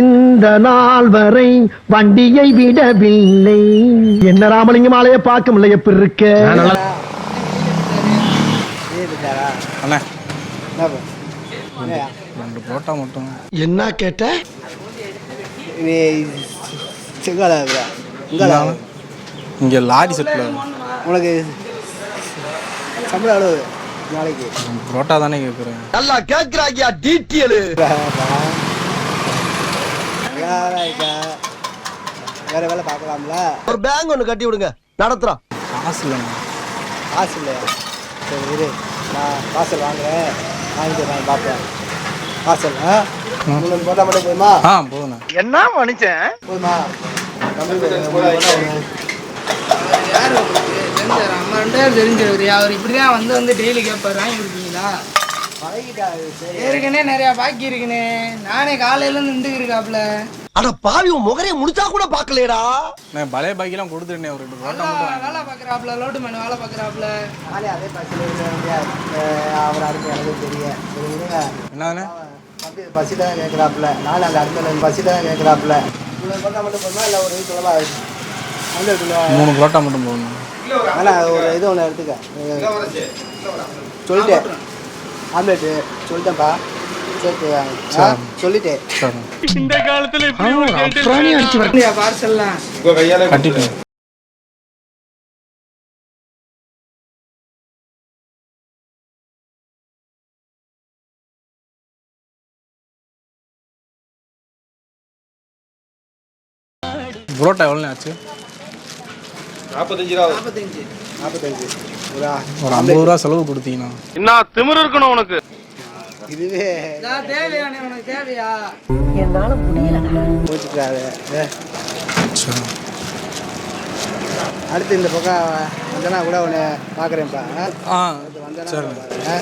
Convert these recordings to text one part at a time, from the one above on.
இந்த நாள் வரை வண்டியை விடவில்லை. என்ன ராமலிங்கம் ஆலைய பார்க்க முடியல எப்படி இருக்க? என்ன கேட்ட? இங்கே லாரி செட்டில் உனக்கு சம்பளம் எவ்வளவு? நாளைக்கு. புரோட்டா தானே கேட்குறேன் நல்லா கேக்குறாங்க டீட்டியல் வேற இருக்கா? வேற வேலை பார்க்கலாம்ல. ஒரு பேங்க் ஒண்ணு கட்டி விடுங்க. நடத்துறோம் காசு இல்லைண்ணா காசு இல்லையா? சரி இரு. நான் பார்சல் வாங்குறேன். வாங்கிட்டு நான் பார்ப்பேன். பார்சல் ஆ? முன்னூறு போட்டா மட்டும் போதுமா? ஆ போதுண்ணா என்ன மனுஷன்? போதுமா? போதும். யார் உங்களுக்கு? தெரிஞ்சார் நம்ம ரெண்டு பேரும் தெரிஞ்சவர். அவர் இப்படிதான் வந்து வந்து டெய்லி கேட்பாரு வாங்கி கொடுப்பீங்களா? பழகிட்டா அது சரி. ஏற்கனவே நிறைய பாக்கி இருக்குண்ணே. நானே காலையில இருந்து நின்று இருக்காப்ல அட பாவி உன் முகரைய முடிச்சா கூட பாக்கலையடா நான் பழைய பாக்கிலாம் கொடுத்துருந்தேன் ஒரு ரெண்டு புரோட்டா மட்டும் வேலை பாக்குறாப்ல லோட்டு மேன் வேலை பாக்குறாப்ல நானே அதே இருக்க அவர் அருமை எனக்கு என்னண்ணே அப்படி பஸ்ஸில் தான் கேட்குறாப்புல நானும் அந்த அடுத்த பஸ்ஸில் தான் கேட்குறாப்புல முன்னூறு போட்டா மட்டும் போதுமா? இல்லை ஒரு சொல்லவா? ஹண்ட்ரட் மூணு புரோட்டா மட்டும் போதும்? வேணா ஒரு இது ஒன்று எடுத்துக்க. சொல்லிட்டேன். ஆம்லெட்டு. சொல்லிட்டேன்ப்பா. சொல்லிட்டேன். சரி. பார்சல்லாம்? கட்டிட்டு புரோட்டா எவ்வளோ ஆச்சு? நாற்பத்தஞ்சு நாற்பத்தஞ்சு ஒரு ஆ- ஒரு ஐம்பது ரூபா செலவு கொடுத்தீங்கண்ணா இதுவே. தேவையானே உனக்கு தேவையா? ஏ, சரி அடுத்து இந்த பக்கம் வந்தனா கூட ஒன்று பார்க்குறேன்ப்பா ஆ? வந்தனா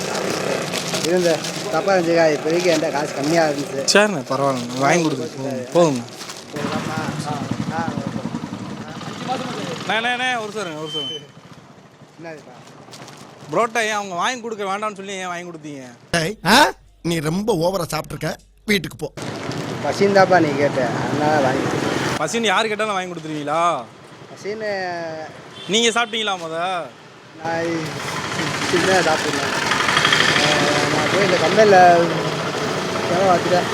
இருந்த தப்பா இருந்துக்கா இப்போதைக்கு என்கிட்ட காசு கம்மியாக இருந்துச்சு. சரிண்ணே பரவாயில்ல. வாங்கி கொடுத்து போதுங்க. ஒரு சார் ஒரு சார் என்னதுப்பா? புரோட்டா ஏன் அவங்க வாங்கி கொடுக்க வேண்டாம்னு சொல்லி ஏன் வாங்கி கொடுத்தீங்க? நீ ரொம்ப ஓவரா சாப்பிட்டுருக்க வீட்டுக்கு போ. பசிந்தாப்பா நீ கேட்ட அதனால வாங்கி பசின்னு யார் கேட்டாலும் வாங்கி கொடுத்துருவீங்களா? பசின்னு நீங்கள் சாப்பிட்டீங்களா முத? நான் சின்ன சாப்பிட்றேன் நான் போய் இந்த கம்பெனியில் வச்சுட்டேன்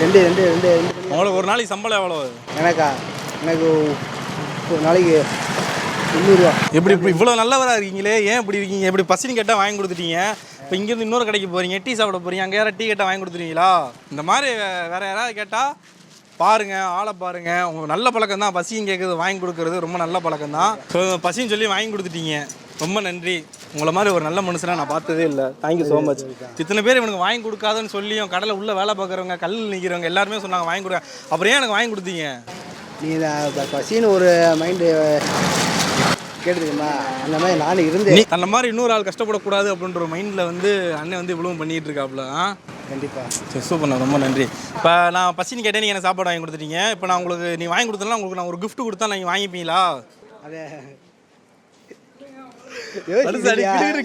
ரெண்டு ரெண்டு ரெண்டு ரெண்டு உங்களுக்கு ஒரு நாளைக்கு சம்பளம் எவ்வளோ எனக்கா? எனக்கு ஒரு நாளைக்கு முந்நூறுரூவா எப்படி இப்படி இவ்வளோ நல்லவராக இருக்கீங்களே? ஏன் இப்படி இருக்கீங்க? எப்படி பசின்னு கேட்டால் வாங்கி கொடுத்துட்டீங்க? இப்போ இங்கேருந்து இன்னொரு கடைக்கு போகிறீங்க டீ சாப்பிட போகிறீங்க அங்கே யாராவது டீ கேட்டால் வாங்கி கொடுத்துருவீங்களா? இந்த மாதிரி வேற யாராவது கேட்டால் பாருங்க ஆளை பாருங்க. உங்க நல்ல பழக்கம் தான். பசியும் கேட்குறது வாங்கி கொடுக்கறது ரொம்ப நல்ல பழக்கம் தான். ஸோ பசின்னு சொல்லி வாங்கி கொடுத்துட்டீங்க. ரொம்ப நன்றி. உங்களை மாதிரி ஒரு நல்ல மனுஷனை நான் பார்த்ததே இல்லை. தேங்க்யூ ஸோ மச் இத்தனை பேர் இவனுக்கு வாங்கி கொடுக்காதன்னு சொல்லியும் கடலை உள்ள வேலை பார்க்குறவங்க கல் நிற்கிறவங்க எல்லாருமே சொன்னாங்க வாங்கி கொடுக்க. அப்புறம் ஏன் எனக்கு வாங்கி கொடுத்தீங்க? நீ பசின்னு ஒரு மைண்டு கேட்டுருக்குமா அந்த மாதிரி நானும் இருந்தேன் அந்த மாதிரி இன்னொரு ஆள் கஷ்டப்படக்கூடாது அப்படின்ற மைண்டில் வந்து அண்ணன் வந்து இவ்வளவு பண்ணிட்டு இருக்காப்புல ஆ? கண்டிப்பாக சரி சூப்பர்ண்ணா ரொம்ப நன்றி. இப்போ நான் பசின்னு கேட்டேன் நீங்கள் எனக்கு சாப்பாடு வாங்கி கொடுத்துட்டீங்க. இப்போ நான் உங்களுக்கு நீ வாங்கி கொடுத்தனா உங்களுக்கு நான் ஒரு gift கொடுத்தா நீங்கள் வாங்கிப்பீங்களா? அதே.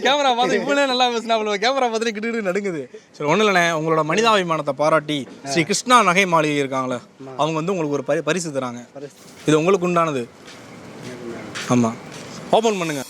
கேமரா பார்த்து இவ்வளோ நல்லா பேசினா கேமரா பார்த்துட்டு கிட்டு நடுங்குது. சரி ஒன்றும் இல்லைண்ணே உங்களோட மனிதாபிமானத்தை பாராட்டி ஸ்ரீ கிருஷ்ணா நகை மாளிகை இருக்காங்களே அவங்க வந்து உங்களுக்கு ஒரு பரி பரிசு தராங்க. இது உங்களுக்கு உண்டானது. ஆமாம் ஓப்பன் பண்ணுங்க.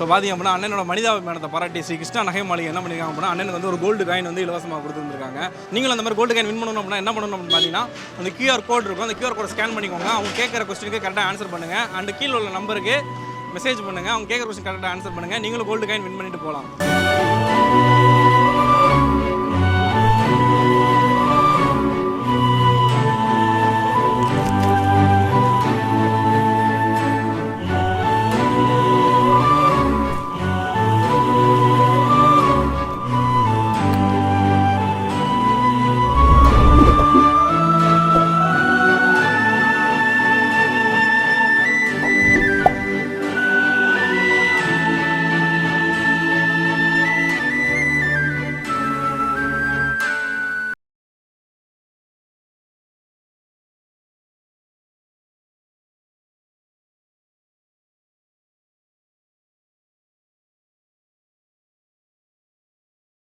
ஸோ பார்த்தீங்க அப்படின்னா அண்ணனோட மனிதாபிமானத்தை பாராட்டி ஸ்ரீ கிருஷ்ணா நகை மாளிகை என்ன பண்ணியிருக்காங்க அப்படின்னா அண்ணனுக்கு வந்து ஒரு கோல்டு காயின் வந்து இலவசமாக கொடுத்துருந்துருக்காங்க. நீங்களும் அந்த மாதிரி கோல்டு காயின் வின் பண்ணணும் அப்படின்னா என்ன பண்ணணும் அப்படின்னு பார்த்தீங்கன்னா அந்த கியூஆர் கோட் இருக்கும். அந்த கியூஆர் கோட் ஸ்கேன் பண்ணிக்கோங்க. அவங்க கேட்குற கொஸ்டினுக்கு கரெக்டாக ஆன்சர் பண்ணுங்க. அண்ட் கீழே உள்ள நம்பருக்கு மெசேஜ் பண்ணுங்க. அவங்க கேட்குற கொஸ்டின் கரெக்டாக ஆன்சர் பண்ணுங்க. நீங்களும் கோல்டு காயின் வின் பண்ணிட்டு போகலாம்.